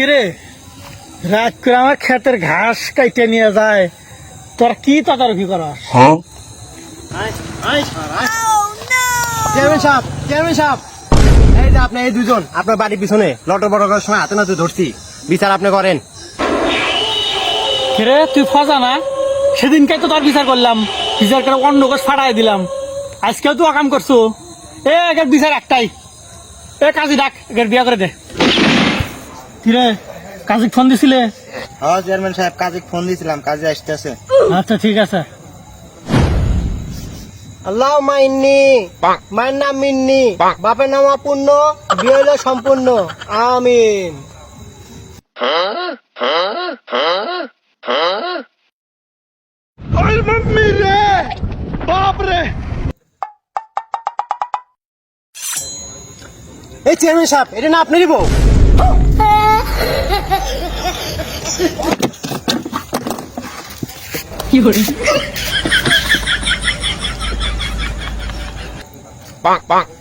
কিরে? রাত করে আমার ক্ষেতের ঘাস কাইটে নিয়ে যায়। তোর কি তদারকি করাস? চেয়ারম্যান সাহেব চেয়ারম্যান সাহেব। এই যে আপনি এই দুজন আপনার বাড়ির পিছনে লটর করার সময় হাতে নাতে ধরছি। বিচার আপনি করেন। কিরে তুই ফজা না? সেদিনকে তো তার বিচার করলাম। বিচার করে অন্য কোষ ফাটাই দিলাম। আজকেও তুই অকাম করছ। এ একের বিচার একটাই। এ কাজী ডাক একের বিয়া করে দে। কিরে কাজী ফোন দিছিলে? হ্যাঁ চেয়ারম্যান সাহেব কাজে ফোন দিয়েছিলাম কাজে আসতেছে। আচ্ছা ঠিক আছে। আল্লাহ মাইন্নি। মায়ের নাম মিন্নি। বাপের নাম অপূর্ণ। বিয়ে হইল সম্পূর্ণ। আমিন। এই চেয়ারম্যান সাহেব এটা না আপনারই বউ bonk, bonk.